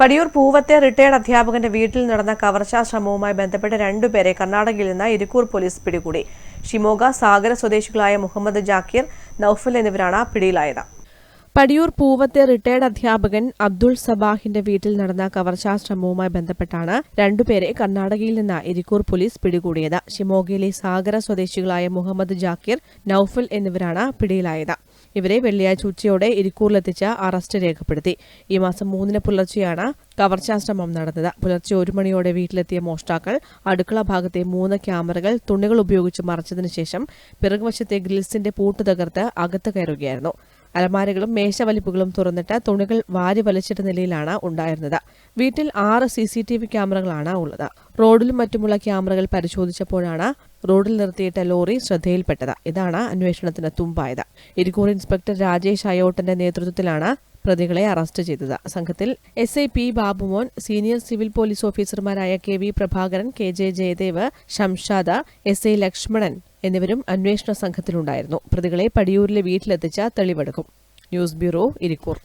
Padiyoor പൂവത്തെ retired അധ്യാപകന്റെ വീട്ടിൽ നടന്ന കവർച്ചാ ശ്രമവുമായി ബന്ധപ്പെട്ട് രണ്ടുപേരെ കർണാടകയിൽ നിന്ന് ഇരിക്കൂർ പോലീസ് പിടികൂടി. ഷിമോഗ സാഗര സ്വദേശികളായ മുഹമ്മദ് ജാക്കിർ നൌഫൽ എന്നിവരാണ് പിടിയിലായത്. പടിയൂർ പൂവത്തെ റിട്ടയർഡ് അധ്യാപകൻ അബ്ദുൾ സബാഹിന്റെ വീട്ടിൽ നടന്ന കവർച്ചാ ശ്രമവുമായി ബന്ധപ്പെട്ടാണ് രണ്ടുപേരെ കർണാടകയിൽ നിന്ന് ഇരിക്കൂർ പോലീസ് പിടികൂടിയത്. ഷിമോഗയിലെ സാഗര സ്വദേശികളായ മുഹമ്മദ് ജാക്കിർ നൌഫൽ എന്നിവരാണ് പിടിയിലായത്. ഇവരെ വെള്ളിയാഴ്ച ഉച്ചയോടെ ഇരിക്കൂറിലെത്തിച്ച് അറസ്റ്റ് രേഖപ്പെടുത്തി. ഈ മാസം മൂന്നിന് പുലർച്ചെയാണ് കവർച്ചാശ്രമം നടന്നത്. പുലർച്ചെ ഒരു മണിയോടെ വീട്ടിലെത്തിയ മോഷ്ടാക്കൾ അടുക്കള ഭാഗത്തെ മൂന്ന് ക്യാമറകൾ തുണികൾ ഉപയോഗിച്ച് മറച്ചതിനു ശേഷം പിറകുവശത്തെ ഗ്രിൽസിന്റെ പൂട്ട് തകർത്ത് അകത്ത് കയറുകയായിരുന്നു. അലമാരകളും മേശവലിപ്പുകളും തുറന്നിട്ട് തുണികൾ വാരി വലിച്ചിട്ട നിലയിലാണ് ഉണ്ടായിരുന്നത്. വീട്ടിൽ ആറ് സി സി ടി വി ക്യാമറകളാണ് ഉള്ളത്. റോഡിലും മറ്റുമുള്ള ക്യാമറകൾ പരിശോധിച്ചപ്പോഴാണ് റോഡിൽ നിർത്തിയിട്ട ലോറി ശ്രദ്ധയിൽപ്പെട്ടത്. ഇതാണ് അന്വേഷണത്തിന് തുമ്പായത്. ഇരിക്കൂർ ഇൻസ്പെക്ടർ രാജേഷ് അയോട്ടന്റെ നേതൃത്വത്തിലാണ് പ്രതികളെ അറസ്റ്റ് ചെയ്തത്. സംഘത്തിൽ S I P Babumon senior civil police ഓഫീസർമാരായ K V Prabhakaran K J Jayadev Shamshad S I Lakshmanan എന്നിവരും അന്വേഷണ സംഘത്തിലുണ്ടായിരുന്നു. പ്രതികളെ പടിയൂരിലെ വീട്ടിലെത്തിച്ച തെളിവെടുക്കും. News bureau Irikkur.